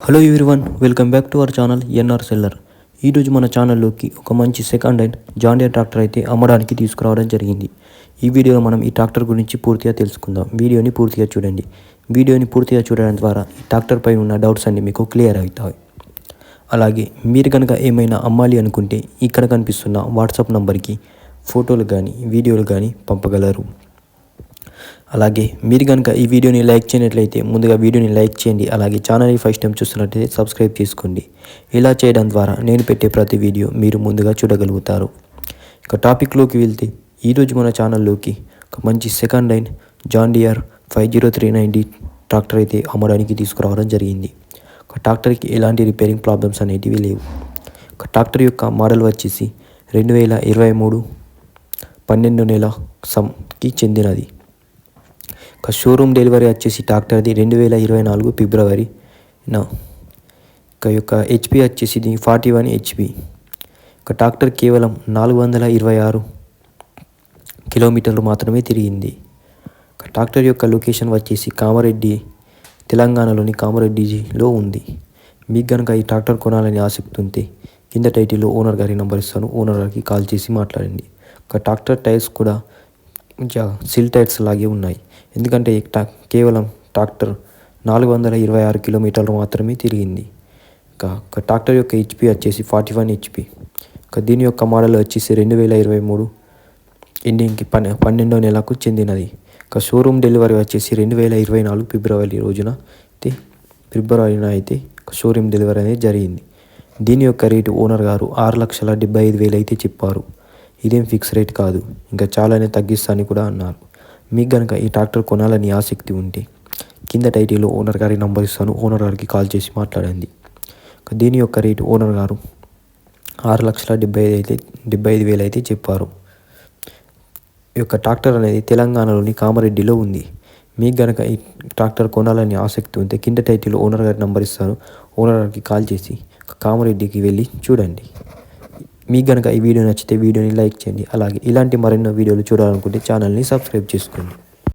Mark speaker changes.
Speaker 1: Hello everyone welcome back to our channel NR seller ఈరోజు మన ఛానల్లోకి ఒక మంచి సెకండ్ హ్యాండ్ జాండియర్ ట్రాక్టర్ అయితే అమ్మడానికి తీసుకురావడం జరిగింది. ఈ వీడియోలో మనం ఈ ట్రాక్టర్ గురించి పూర్తిగా తెలుసుకుందాం. వీడియోని పూర్తిగా చూడండి. వీడియోని పూర్తిగా చూడడం ద్వారా ఈ ట్రాక్టర్ పై ఉన్న డౌట్స్ అన్ని మీకు క్లియర్ అవుతాయి. అలాగే మీరు కనుక ఏమైనా అమ్మాలి అనుకుంటే ఇక్కడ కనిపిస్తున్న వాట్సాప్ నంబర్కి ఫోటోలు కానీ వీడియోలు కానీ పంపగలరు. అలాగే మీరు కనుక ఈ వీడియోని లైక్ చేయనట్లయితే ముందుగా వీడియోని లైక్ చేయండి అలాగే ఛానల్ని ఫస్ట్ టైం చూస్తున్నట్లయితే సబ్స్క్రైబ్ చేసుకోండి. ఇలా చేయడం ద్వారా నేను పెట్టే ప్రతి వీడియో మీరు ముందుగా చూడగలుగుతారు. ఇక టాపిక్లోకి వెళ్తే ఈరోజు మన ఛానల్లోకి ఒక మంచి second line John five zero three ninety tractor అయితే అమ్మడానికి తీసుకురావడం జరిగింది. ఒక ట్రాక్టర్కి ఎలాంటి రిపేరింగ్ ప్రాబ్లమ్స్ అనేటివి లేవు. ఒక ట్రాక్టర్ యొక్క మోడల్ వచ్చేసి రెండు వేల ఇరవై మూడు పన్నెండు నెల సంకి చెందినది. ఒక షోరూమ్ డెలివరీ వచ్చేసి ట్రాక్టర్ది రెండు వేల ఇరవై నాలుగు ఫిబ్రవరి. నా ఇక యొక్క హెచ్పి వచ్చేసి దీనికి ఫార్టీ వన్ హెచ్పి ఒక ట్రాక్టర్ కేవలం నాలుగు వందల ఇరవై ఆరు కిలోమీటర్లు మాత్రమే తిరిగింది. ఒక ట్రాక్టర్ యొక్క లొకేషన్ వచ్చేసి కామారెడ్డి తెలంగాణలోని కామారెడ్డిలో ఉంది. మీకు కనుక ఈ ట్రాక్టర్ కొనాలని ఆసక్తి ఉంటే కింద టైటిల్లో ఓనర్ గారి నెంబర్ ఇస్తాను. ఓనర్ గారికి కాల్ చేసి మాట్లాడండి. ఒక ట్రాక్టర్ టైర్స్ కూడా మంచిగా సిల్ టైర్స్ లాగే ఉన్నాయి. ఎందుకంటే ఈ కేవలం ట్రాక్టర్ నాలుగు వందల ఇరవై ఆరు కిలోమీటర్లు మాత్రమే తిరిగింది. ఒక ట్రాక్టర్ యొక్క హెచ్పి వచ్చేసి ఫార్టీ వన్ హెచ్పి ఇక దీని యొక్క మోడల్ వచ్చేసి రెండు వేల ఇరవై మూడు ఎండింగ్కి పన్నె పన్నెండో నెలకు చెందినది. ఇక షోరూమ్ డెలివరీ వచ్చేసి రెండు వేల ఇరవై నాలుగు ఫిబ్రవరి రోజున అయితే ఫిబ్రవరిన అయితే ఒక షోరూమ్ డెలివరీ అనేది జరిగింది. దీని యొక్క రేటు ఓనర్ గారు ఆరు లక్షల డెబ్బై ఐదు వేలు అయితే చెప్పారు. ఇదేం ఫిక్స్ రేట్ కాదు. ఇంకా చాలానే తగ్గిస్తానని కూడా అన్నారు. మీకు కనుక ఈ ట్రాక్టర్ కొనాలని ఆసక్తి ఉంటే కింద టైటిల్లో ఓనర్ గారి నంబర్ ఇస్తాను. ఓనర్ గారికి కాల్ చేసి మాట్లాడండి. దీని యొక్క రేటు ఓనర్ గారు ఆరు లక్షల డెబ్బై ఐదు అయితే డెబ్బై ఐదు వేలు అయితే చెప్పారు. ఈ యొక్క ట్రాక్టర్ అనేది తెలంగాణలోని కామారెడ్డిలో ఉంది. మీకు గనక ఈ ట్రాక్టర్ కొనాలని ఆసక్తి ఉంటే కింద టైటిల్ ఓనర్ గారి నంబర్ ఇస్తాను. ఓనర్ గారికి కాల్ చేసి కామారెడ్డికి వెళ్ళి చూడండి. మీకు కనుక ఈ వీడియో నచ్చితే వీడియోని లైక్ చేయండి. అలాగే ఇలాంటి మరెన్నో వీడియోలు చూడాలనుకుంటే ఛానల్ని సబ్స్క్రైబ్ చేసుకోండి.